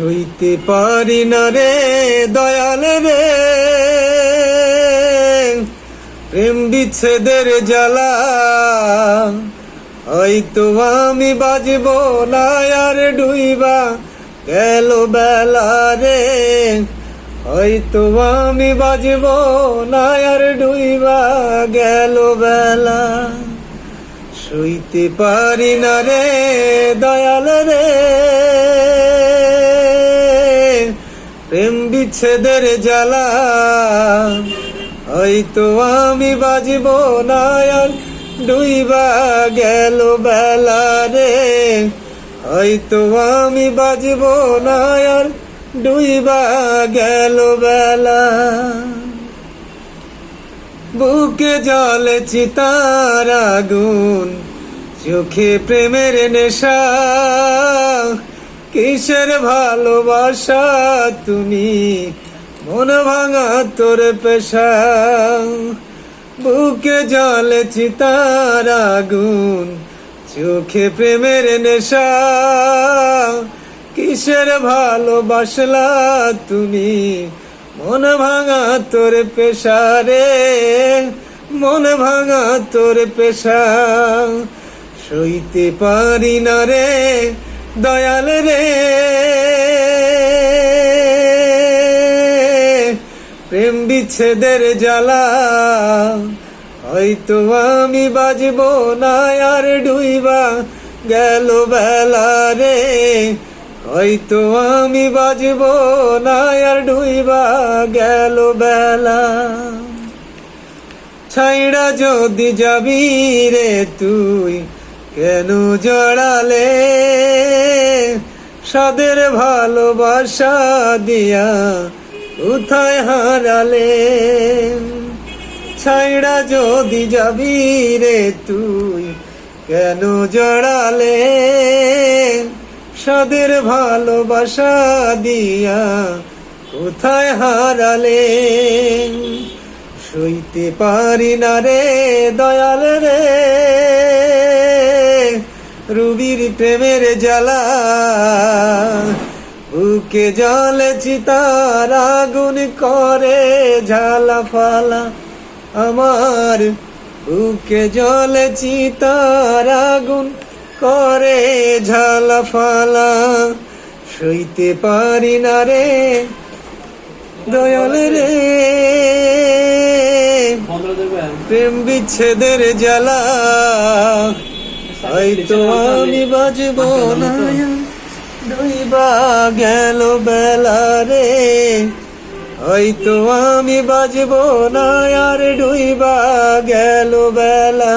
সইতে পারি না রে দয়াল রে। প্রেম বিচ্ছেদের জ্বালা, হয়তো আমি বাজব না আর ডুইবা গেল বেলা রে। হয়তো আমি বাজব না আর ডুইবা গেল বেলা। সইতে পারি না রে দয়াল রে। বিচ্ছেদের জ্বালা। হয়তো আমি বাজব না আর ডুইবা গেল বেলা রে। হয়তো আমি বাজব না আর ডুইবা গেল বেলা। বুকে জলে চিতার আগুন, চোখে প্রেমের নেশা। কিসের ভালোবাসা তুমি? মন ভাঙা তোর পেশা। বুকে জলে চিতার আগুন, চোখে প্রেমের নেশা। কিসের ভালোবাসলা তুমি? মন ভাঙা তোর পেশা রে। মন ভাঙা তোর পেশা। সইতে পারি না রে। দয়াল রে। প্রেম বিচ্ছেদের জ্বালা, হয়তো আমি বাজব না, আর ডুইবা গেল বেলা রে। হয়তো আমি বাজব না, আর ডুইবা গেল বেলা। ছাইড়া যদি যাবি রে তুই কেন জড়ালে? সাদের ভালোবাসা দিয়া কোথায় হারালে? ছাইড়া যদি যাবি রে তুই, কেন জড়ালে? সাদের ভালোবাসা দিয়া কোথায় হারালে? সইতে পারি না রে দয়াল রে। রুবির প্রেমের জ্বালা। বুকে জলে চিতার আগুন করে ঝালা ফালা। আমার বুকে জলে চিতার আগুন করে ঝালা ফালা। সইতে পারি না রে দয়াল রে। প্রেম বিচ্ছেদের জ্বালা। হয়তো আমি বাজব না দইবা গেল বেলা রে। হয়তো আমি বাজবো না আর ডুইবা গেল বেলা।